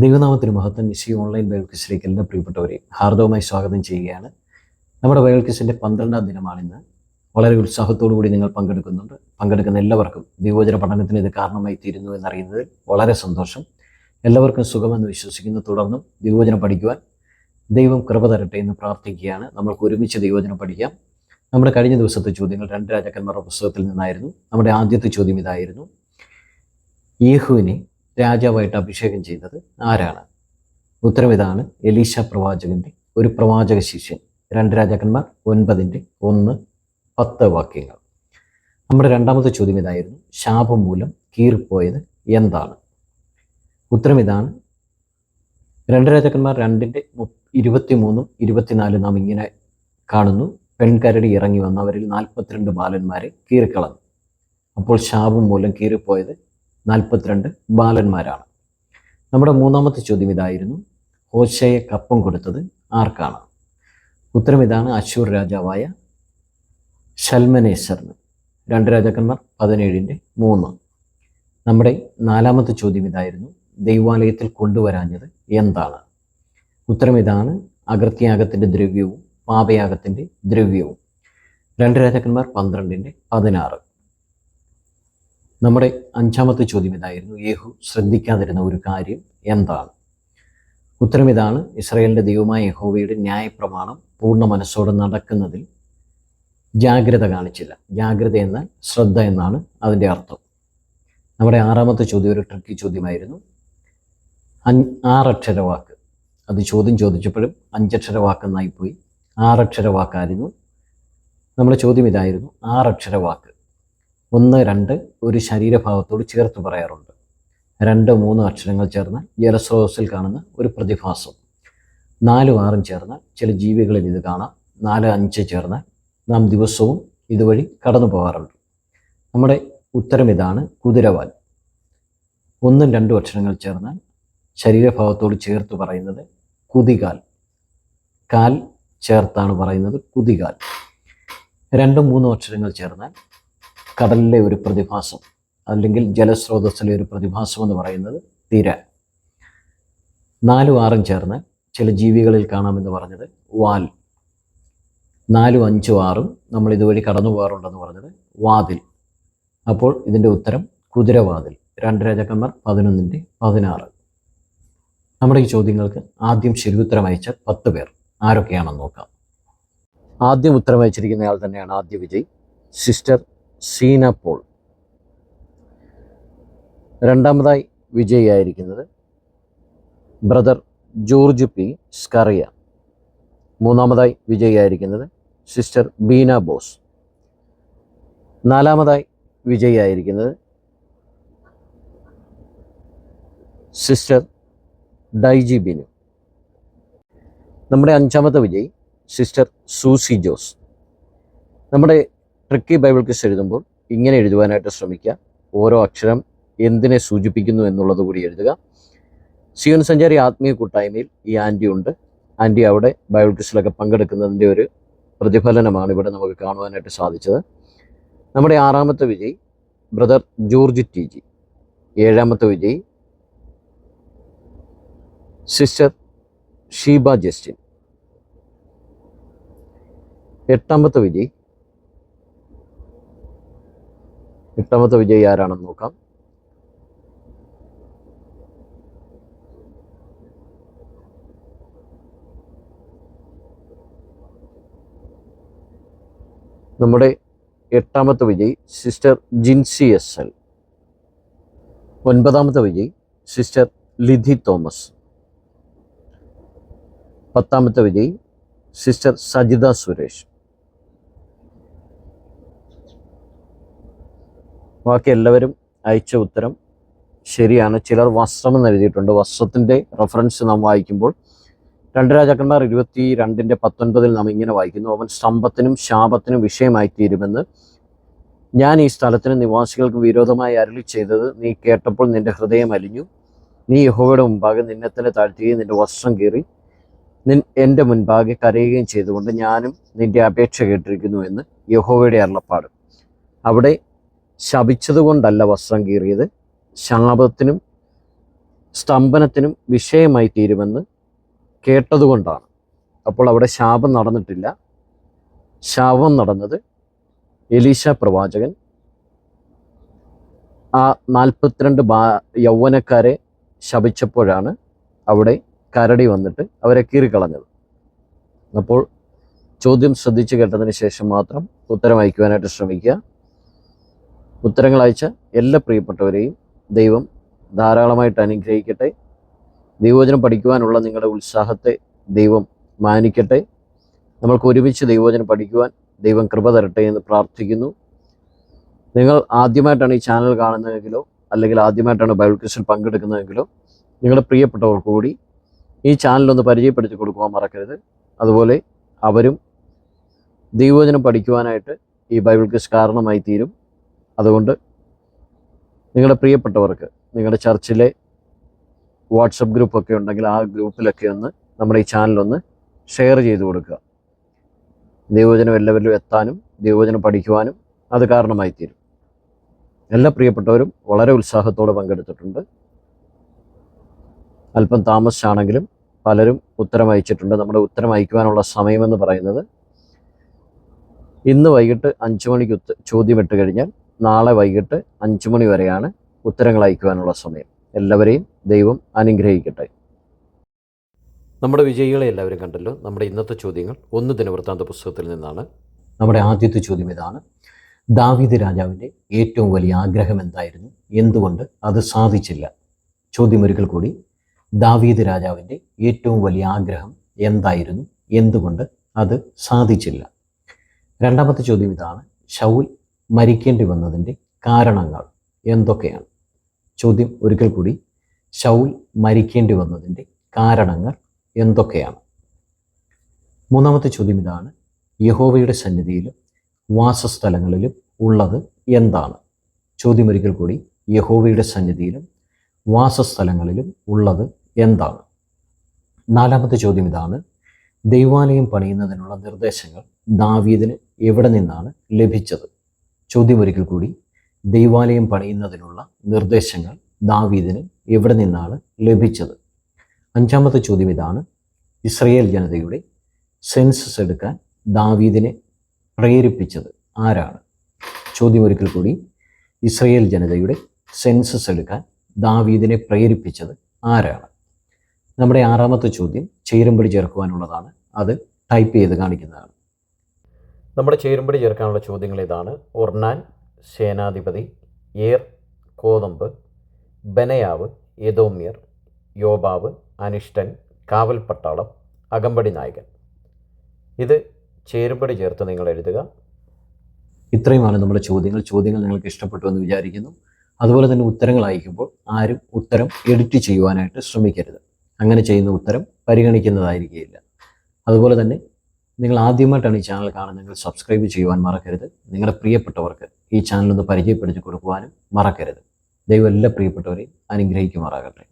ദൈവനാമത്തിന് മഹത്വം നിശ്ചയ ഓൺലൈൻ ബൈബിൾ ക്വിസിലേക്ക് എല്ലാ പ്രിയപ്പെട്ടവരെയും ഹാർദവമായി സ്വാഗതം ചെയ്യുകയാണ്. നമ്മുടെ ബൈബിൾ ക്വിസിന്റെ പന്ത്രണ്ടാം ദിനമാണിന്ന്. വളരെ ഉത്സാഹത്തോടു കൂടി നിങ്ങൾ പങ്കെടുക്കുന്നുണ്ട്. പങ്കെടുക്കുന്ന എല്ലാവർക്കും ദൈവോചന പഠനത്തിന് ഇത് കാരണമായി തീരുന്നു എന്നറിയുന്നതിൽ വളരെ സന്തോഷം. എല്ലാവർക്കും സുഖമെന്ന് വിശ്വസിക്കുന്നു. തുടർന്നും ദൈവോചനം പഠിക്കുവാൻ ദൈവം കൃപ തരട്ടെ എന്ന് പ്രാർത്ഥിക്കുകയാണ്. നമ്മൾക്ക് ഒരുമിച്ച് ദൈവോചനം പഠിക്കാം. നമ്മുടെ കഴിഞ്ഞ ദിവസത്തെ ചോദ്യങ്ങൾ രണ്ട് രാജാക്കന്മാരുടെ പുസ്തകത്തിൽ നിന്നായിരുന്നു. നമ്മുടെ ആദ്യത്തെ ചോദ്യം ഇതായിരുന്നു. യേഹുവിനെ രാജാവായിട്ട് അഭിഷേകം ചെയ്തത് ആരാണ്? ഉത്തരം ഇതാണ് എലീശ പ്രവാചകന്റെ ഒരു പ്രവാചക ശിഷ്യൻ. രണ്ട് രാജാക്കന്മാർ ഒൻപതിന്റെ ഒന്ന് പത്ത് വാക്യങ്ങൾ. നമ്മുടെ രണ്ടാമത്തെ ചോദ്യം ഇതായിരുന്നു ശാപം മൂലം കീറിപ്പോയത് എന്താണ്? ഉത്തരം ഇതാണ് രണ്ട് രാജാക്കന്മാർ രണ്ടിന്റെ ഇരുപത്തി മൂന്നും ഇരുപത്തിനാലും നാം ഇങ്ങനെ കാണുന്നു. പെൺകരടി ഇറങ്ങി വന്നവരിൽ നാൽപ്പത്തിരണ്ട് ബാലന്മാരെ കീറിക്കളഞ്ഞു. അപ്പോൾ ശാപം മൂലം കീറിപ്പോയത് നാൽപ്പത്തിരണ്ട് ബാലന്മാരാണ്. നമ്മുടെ മൂന്നാമത്തെ ചോദ്യം ഇതായിരുന്നു. ഹോശയെ കപ്പം കൊടുത്തത് ആർക്കാണ്? ഉത്തരം ഇതാണ് അശൂർ രാജാവായ ഷൽമനേശ്വറിന് രണ്ട് രാജാക്കന്മാർ പതിനേഴിന്റെ മൂന്ന്. നമ്മുടെ നാലാമത്തെ ചോദ്യം ഇതായിരുന്നു. ദൈവാലയത്തിൽ കൊണ്ടുവരാഞ്ഞത് എന്താണ്? ഉത്തരം ഇതാണ് അകൃത്യാഗത്തിന്റെ ദ്രവ്യവും പാപയാഗത്തിന്റെ ദ്രവ്യവും. രണ്ട് രാജാക്കന്മാർ പന്ത്രണ്ടിന്റെ പതിനാറ്. നമ്മുടെ അഞ്ചാമത്തെ ചോദ്യം ഇതായിരുന്നു. യേഹു ശ്രദ്ധിക്കാതിരുന്ന ഒരു കാര്യം എന്താണ്? ഉത്തരം ഇതാണ്. ഇസ്രയേലിന്റെ ദൈവമായ യഹോവയുടെ ന്യായപ്രമാണം പൂർണ മനസ്സോടെ നടക്കുന്നതിൽ ജാഗ്രത കാണിച്ചില്ല. ജാഗ്രത എന്നാൽ ശ്രദ്ധ എന്നാണ് അതിന്റെ അർത്ഥം. നമ്മുടെ ആറാമത്തെ ചോദ്യം ഒരു ട്രിക്കി ചോദ്യമായിരുന്നു. ആറക്ഷര വാക്ക്. അത് ചോദ്യം ചോദിച്ചപ്പോഴും അഞ്ചക്ഷര വാക്കെന്നായിപ്പോയി. ആറക്ഷര വാക്കായിരുന്നു. നമ്മുടെ ചോദ്യം ഇതായിരുന്നു. ആറക്ഷര വാക്ക്. ഒന്ന് രണ്ട് ഒരു ശരീരഭാവത്തോട് ചേർത്ത് പറയാറുണ്ട്. രണ്ട് മൂന്ന് അക്ഷരങ്ങൾ ചേർന്നാൽ ജലസ്രോതസ്സിൽ കാണുന്ന ഒരു പ്രതിഭാസം. നാലും ആറും ചേർന്നാൽ ചില ജീവികളിൽ ഇത് കാണാം. നാല് അഞ്ച് ചേർന്നാൽ നാം ദിവസവും ഇതുവഴി കടന്നു പോകാറുണ്ട്. നമ്മുടെ ഉത്തരം ഇതാണ് കുതിരവാൽ. ഒന്നും രണ്ടും അക്ഷരങ്ങൾ ചേർന്നാൽ ശരീരഭാവത്തോട് ചേർത്ത് പറയുന്നത് കുതികാൽ. കാൽ ചേർത്താണ് പറയുന്നത് കുതികാൽ. രണ്ടും മൂന്നും അക്ഷരങ്ങൾ ചേർന്നാൽ കടലിലെ ഒരു പ്രതിഭാസം അല്ലെങ്കിൽ ജലസ്രോതസ്സിലെ ഒരു പ്രതിഭാസം എന്ന് പറയുന്നത് തിര. നാലും ആറും ചേർന്ന് ചില ജീവികളിൽ കാണാമെന്ന് പറഞ്ഞത് വാൽ. നാലും അഞ്ചും ആറും നമ്മൾ ഇതുവഴി കടന്നു പോകാറുണ്ടെന്ന് പറഞ്ഞത് വാതിൽ. അപ്പോൾ ഇതിന്റെ ഉത്തരം കുതിരവാതിൽ. രണ്ട് രാജാക്കന്മാർ പതിനൊന്നിന്റെ പതിനാറ്. നമ്മുടെ ഈ ചോദ്യങ്ങൾക്ക് ആദ്യം ശരിയുത്തരം അയച്ച പത്ത് പേർ ആരൊക്കെയാണെന്ന് നോക്കാം. ആദ്യം ഉത്തരം അയച്ചിരിക്കുന്നയാൾ തന്നെയാണ് ആദ്യ വിജയ്. സിസ്റ്റർ സീന പോൾ രണ്ടാമതായി വിജയിയായിരിക്കുന്നത് ബ്രദർ ജോർജ് പി. സ്കറിയ. മൂന്നാമതായി വിജയിയായിരിക്കുന്നത് സിസ്റ്റർ ബീന ബോസ്. നാലാമതായി വിജയിയായിരിക്കുന്നത് സിസ്റ്റർ ഡൈജി ബിനു. നമ്മുടെ അഞ്ചാമത്തെ വിജയി സിസ്റ്റർ സൂസി ജോസ്. നമ്മുടെ ട്രിക്കി ബൈബിൾ ക്വിസ് എഴുതുമ്പോൾ ഇങ്ങനെ എഴുതുവാനായിട്ട് ശ്രമിക്കുക. ഓരോ അക്ഷരം എന്തിനെ സൂചിപ്പിക്കുന്നു എന്നുള്ളത് കൂടി എഴുതുക. സിയോൻ സഞ്ചാരി ആത്മീയ കൂട്ടായ്മയിൽ ഈ ആന്റി ഉണ്ട്. ആന്റി അവിടെ ബൈബിൾ ക്വിസിലൊക്കെ പങ്കെടുക്കുന്നതിന്റെ ഒരു പ്രതിഫലനമാണ് ഇവിടെ നമുക്ക് കാണുവാനായിട്ട് സാധിച്ചത്. നമ്മുടെ ആറാമത്തെ വിജയ് ബ്രദർ ജോർജ് ടി ജി. ഏഴാമത്തെ വിജയ് സിസ്റ്റർ ഷീബ ജസ്റ്റിൻ. എട്ടാമത്തെ വിജയ് എട്ടാമത്തെ വിജയി ആരാണെന്ന് നോക്കാം. നമ്മുടെ എട്ടാമത്തെ വിജയി സിസ്റ്റർ ജിൻസി എസ് എൽ. ഒൻപതാമത്തെ വിജയി സിസ്റ്റർ ലിധി തോമസ്. പത്താമത്തെ വിജയി സിസ്റ്റർ സജിത സുരേഷ്. ബാക്കി എല്ലാവരും അയച്ച ഉത്തരം ശരിയാണ്. ചിലർ വസ്ത്രം എന്ന് എഴുതിയിട്ടുണ്ട്. വസ്ത്രത്തിന്റെ റെഫറൻസ് നാം വായിക്കുമ്പോൾ രണ്ട് രാജാക്കന്മാർ ഇരുപത്തി രണ്ടിന്റെ പത്തൊൻപതിൽ നാം ഇങ്ങനെ വായിക്കുന്നു. അവൻ സ്തംഭത്തിനും ശാപത്തിനും വിഷയമായി തീരുമെന്ന് ഞാൻ ഈ സ്ഥലത്തിന് നിവാസികൾക്ക് വിരോധമായി അരളി ചെയ്തത് നീ കേട്ടപ്പോൾ നിന്റെ ഹൃദയം അലിഞ്ഞു. നീ യഹോവയുടെ മുമ്പാകെ നിന്നെ തന്നെ താഴ്ത്തുകയും നിന്റെ വസ്ത്രം കീറി നിൻ എന്റെ മുൻപാകെ കരയുകയും ചെയ്തുകൊണ്ട് ഞാനും നിന്റെ അപേക്ഷ കേട്ടിരിക്കുന്നു എന്ന് യഹോവയുടെ അരുളപ്പാട്. അവിടെ ശപിച്ചതുകൊണ്ടല്ല വസ്ത്രം കീറിയത്. ശാപത്തിനും സ്തംഭനത്തിനും വിഷയമായി തീരുമെന്ന് കേട്ടതുകൊണ്ടാണ്. അപ്പോൾ അവിടെ ശാപം നടന്നിട്ടില്ല. ശാപം നടന്നത് എലീശ പ്രവാചകൻ ആ നാൽപ്പത്തിരണ്ട് ബാ യൗവനക്കാരെ ശപിച്ചപ്പോഴാണ് അവിടെ കരടി വന്നിട്ട് അവരെ കീറിക്കളഞ്ഞത്. അപ്പോൾ ചോദ്യം ശ്രദ്ധിച്ചു കേട്ടതിന് ശേഷം മാത്രം ഉത്തരം അയക്കുവാനായിട്ട് ശ്രമിക്കുക. ഉത്തരങ്ങൾ അയച്ച എല്ലാ പ്രിയപ്പെട്ടവരെയും ദൈവം ധാരാളമായിട്ട് അനുഗ്രഹിക്കട്ടെ. ദൈവവചനം പഠിക്കുവാനുള്ള നിങ്ങളുടെ ഉത്സാഹത്തെ ദൈവം മാനിക്കട്ടെ. നമ്മൾക്ക് ഒരുമിച്ച് ദൈവവചനം പഠിക്കുവാൻ ദൈവം കൃപ തരട്ടെ എന്ന് പ്രാർത്ഥിക്കുന്നു. നിങ്ങൾ ആദ്യമായിട്ടാണ് ഈ ചാനൽ കാണുന്നതെങ്കിലോ അല്ലെങ്കിൽ ആദ്യമായിട്ടാണ് ബൈബിൾ ക്രിസ്റ്റിൽ പങ്കെടുക്കുന്നതെങ്കിലോ നിങ്ങളുടെ പ്രിയപ്പെട്ടവർക്ക് കൂടി ഈ ചാനലൊന്ന് പരിചയപ്പെടുത്തി കൊടുക്കുവാൻ മറക്കരുത്. അതുപോലെ അവരും ദൈവവചനം പഠിക്കുവാനായിട്ട് ഈ ബൈബിൾ ക്വിസ് കാരണമായി തീരും. അതുകൊണ്ട് നിങ്ങളുടെ പ്രിയപ്പെട്ടവർക്ക് നിങ്ങളുടെ ചർച്ചിലെ വാട്സപ്പ് ഗ്രൂപ്പൊക്കെ ഉണ്ടെങ്കിൽ ആ ഗ്രൂപ്പിലൊക്കെ ഒന്ന് നമ്മുടെ ഈ ചാനലൊന്ന് ഷെയർ ചെയ്ത് കൊടുക്കുക. ദൈവവചനം എല്ലാവരിലും എത്താനും ദൈവവചനം പഠിക്കുവാനും അത് കാരണമായി തീരും എല്ലാ പ്രിയപ്പെട്ടവരും വളരെ ഉത്സാഹത്തോടെ പങ്കെടുത്തിട്ടുണ്ട്. അല്പം താമസിച്ചാണെങ്കിലും പലരും ഉത്തരം അയച്ചിട്ടുണ്ട്. നമ്മുടെ ഉത്തരം അയക്കുവാനുള്ള സമയമെന്ന് പറയുന്നത് ഇന്ന് വൈകിട്ട് അഞ്ച് മണിക്ക് ചോദ്യം ഇട്ട് കഴിഞ്ഞാൽ നാളെ വൈകിട്ട് അഞ്ചു മണി വരെയാണ് ഉത്തരങ്ങൾ അയക്കുവാനുള്ള സമയം. എല്ലാവരെയും ദൈവം അനുഗ്രഹിക്കട്ടെ. നമ്മുടെ വിജയികളെ എല്ലാവരും കണ്ടല്ലോ. നമ്മുടെ ഇന്നത്തെ ചോദ്യങ്ങൾ ഒന്ന് ദിനവൃത്താന്ത പുസ്തകത്തിൽ നിന്നാണ്. നമ്മുടെ ആദ്യത്തെ ചോദ്യം ഇതാണ്. ദാവീദ് രാജാവിന്റെ ഏറ്റവും വലിയ ആഗ്രഹം എന്തായിരുന്നു? എന്തുകൊണ്ട് അത് സാധിച്ചില്ല? ചോദ്യം ഒരിക്കൽ കൂടി. ദാവീദ് രാജാവിന്റെ ഏറ്റവും വലിയ ആഗ്രഹം എന്തായിരുന്നു? എന്തുകൊണ്ട് അത് സാധിച്ചില്ല? രണ്ടാമത്തെ ചോദ്യം ഇതാണ്. ഷൗൽ മരിക്കേണ്ടി വന്നതിന്റെ കാരണങ്ങൾ എന്തൊക്കെയാണ്? ചോദ്യം ഒരിക്കൽ കൂടി. ഷൗൽ മരിക്കേണ്ടി വന്നതിന്റെ കാരണങ്ങൾ എന്തൊക്കെയാണ്? മൂന്നാമത്തെ ചോദ്യം ഇതാണ്. യഹോവയുടെ സന്നിധിയിലും വാസസ്ഥലങ്ങളിലും ഉള്ളത് എന്താണ്? ചോദ്യം ഒരിക്കൽ കൂടി. യഹോവയുടെ സന്നിധിയിലും വാസസ്ഥലങ്ങളിലും ഉള്ളത് എന്താണ്? നാലാമത്തെ ചോദ്യം ഇതാണ്. ദൈവാലയം പണിയുന്നതിനുള്ള നിർദ്ദേശങ്ങൾ ദാവീദിന് എവിടെ നിന്നാണ് ലഭിച്ചത്? ചോദ്യം ഒരിക്കൽ കൂടി. ദൈവാലയം പണിയുന്നതിനുള്ള നിർദ്ദേശങ്ങൾ ദാവീദിന് എവിടെ നിന്നാണ് ലഭിച്ചത്? അഞ്ചാമത്തെ ചോദ്യം ഇതാണ്. ഇസ്രയേൽ ജനതയുടെ സെൻസസ് എടുക്കാൻ ദാവീദിനെ പ്രേരിപ്പിച്ചത് ആരാണ്? ചോദ്യം ഒരിക്കൽ കൂടി. ഇസ്രയേൽ ജനതയുടെ സെൻസസ് എടുക്കാൻ ദാവീദിനെ പ്രേരിപ്പിച്ചത് ആരാണ്? നമ്മുടെ ആറാമത്തെ ചോദ്യം ചേരുമ്പടി ചേർക്കുവാനുള്ളതാണ്. അത് ടൈപ്പ് ചെയ്ത് കാണിക്കുന്നതാണ്. നമ്മുടെ ചേരുമ്പടി ചേർക്കാനുള്ള ചോദ്യങ്ങൾ ഇതാണ്. ഒർണാൻ സേനാധിപതി ഏർ കോതമ്പ് ബനയാവ് യദോമ്യർ യോബാവ് അനിഷ്ടൻ കാവൽ പട്ടാളം അകമ്പടി നായകൻ. ഇത് ചേരുമ്പടി ചേർത്ത് നിങ്ങൾ എഴുതുക. ഇത്രയുമാണ് നമ്മുടെ ചോദ്യങ്ങൾ. ചോദ്യങ്ങൾ നിങ്ങൾക്ക് ഇഷ്ടപ്പെട്ടു എന്ന് വിചാരിക്കുന്നു. അതുപോലെ തന്നെ ഉത്തരങ്ങൾ അയക്കുമ്പോൾ ആരും ഉത്തരം എഡിറ്റ് ചെയ്യുവാനായിട്ട് ശ്രമിക്കരുത്. അങ്ങനെ ചെയ്യുന്ന ഉത്തരം പരിഗണിക്കുന്നതായിരിക്കില്ല അതുപോലെ തന്നെ നിങ്ങൾ ആദ്യമായിട്ടാണ് ഈ ചാനൽ കാണുന്നതെങ്കിൽ സബ്സ്ക്രൈബ് ചെയ്യുവാൻ മറക്കരുത്. നിങ്ങളുടെ പ്രിയപ്പെട്ടവർക്ക് ഈ ചാനൽ ഒന്ന് പരിചയപ്പെടുത്തി കൊടുക്കുവാനും മറക്കരുത്. ദൈവം എല്ലാ പ്രിയപ്പെട്ടവരെയും അനുഗ്രഹിക്കുമാറാകട്ടെ.